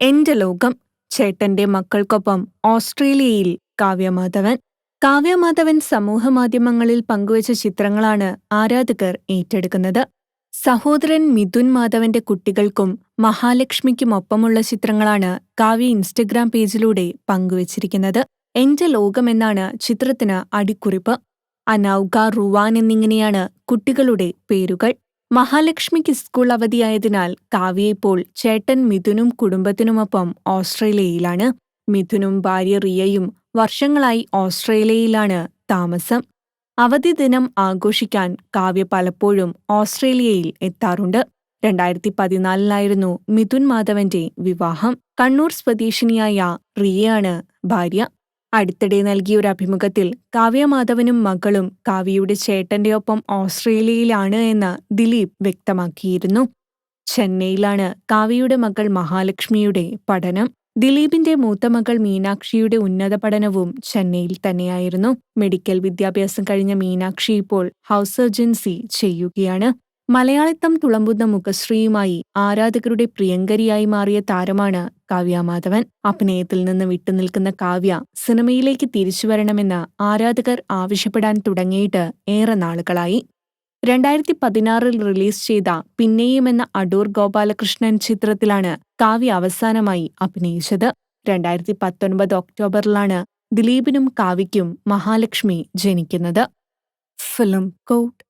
എന്റെ ലോകം ചേട്ടന്റെ മക്കൾക്കൊപ്പം ഓസ്ട്രേലിയയിൽ കാവ്യമാധവൻ. കാവ്യമാധവൻ സമൂഹമാധ്യമങ്ങളിൽ പങ്കുവച്ച ചിത്രങ്ങളാണ് ആരാധകർ ഏറ്റെടുക്കുന്നത്. സഹോദരൻ മിഥുൻ മാധവന്റെ കുട്ടികൾക്കും മഹാലക്ഷ്മിക്കുമൊപ്പമുള്ള ചിത്രങ്ങളാണ് കാവ്യ ഇൻസ്റ്റഗ്രാം പേജിലൂടെ പങ്കുവച്ചിരിക്കുന്നത്. എന്റെ ലോകം എന്നാണ് ചിത്രത്തിന് അടിക്കുറിപ്പ്. അനൗക റുവാൻ എന്നിങ്ങനെയാണ് കുട്ടികളുടെ പേരുകൾ. മഹാലക്ഷ്മിക്ക് സ്കൂൾ അവധിയായതിനാൽ കാവ്യ ഇപ്പോൾ ചേട്ടൻ മിഥുനും കുടുംബത്തിനുമൊപ്പം ഓസ്ട്രേലിയയിലാണ്. മിഥുനും ഭാര്യ റിയയും വർഷങ്ങളായി ഓസ്ട്രേലിയയിലാണ് താമസം. അവധി ദിനം ആഘോഷിക്കാൻ കാവ്യ പലപ്പോഴും ഓസ്ട്രേലിയയിൽ എത്താറുണ്ട്. രണ്ടായിരത്തി പതിനാലിലായിരുന്നു മിഥുൻ മാധവന്റെ വിവാഹം. കണ്ണൂർ സ്വദേശിനിയായ റിയയാണ് ഭാര്യ. അടുത്തിടെ നൽകിയ ഒരു അഭിമുഖത്തിൽ കാവ്യമാധവനും മകളും കാവ്യയുടെ ചേട്ടന്റെ ഒപ്പം ഓസ്ട്രേലിയയിലാണ് എന്ന് ദിലീപ് വ്യക്തമാക്കിയിരുന്നു. ചെന്നൈയിലാണ് കാവ്യയുടെ മകൾ മഹാലക്ഷ്മിയുടെ പഠനം. ദിലീപിന്റെ മൂത്ത മകൾ മീനാക്ഷിയുടെ ഉന്നത പഠനവും ചെന്നൈയിൽ തന്നെയായിരുന്നു. മെഡിക്കൽ വിദ്യാഭ്യാസം കഴിഞ്ഞ മീനാക്ഷി ഇപ്പോൾ ഹൗസ് സർജൻസി ചെയ്യുകയാണ്. മലയാളിത്തം തുളമ്പുന്ന മുഖശ്രീയുമായി ആരാധകരുടെ പ്രിയങ്കരിയായി മാറിയ താരമാണ് കാവ്യ മാധവൻ. അഭിനയത്തിൽ നിന്ന് വിട്ടുനിൽക്കുന്ന കാവ്യ സിനിമയിലേക്ക് തിരിച്ചു വരണമെന്ന് ആരാധകർ ആവശ്യപ്പെടാൻ തുടങ്ങിയിട്ട് ഏറെ നാളുകളായി. രണ്ടായിരത്തി പതിനാറിൽ റിലീസ് ചെയ്ത പിന്നെയും എന്ന അടൂർ ഗോപാലകൃഷ്ണൻ ചിത്രത്തിലാണ് കാവ്യ അവസാനമായി അഭിനയിച്ചത്. രണ്ടായിരത്തി പത്തൊൻപത് ഒക്ടോബറിലാണ് ദിലീപിനും കാവ്യയ്ക്കും മഹാലക്ഷ്മി ജനിക്കുന്നത്. Film coat.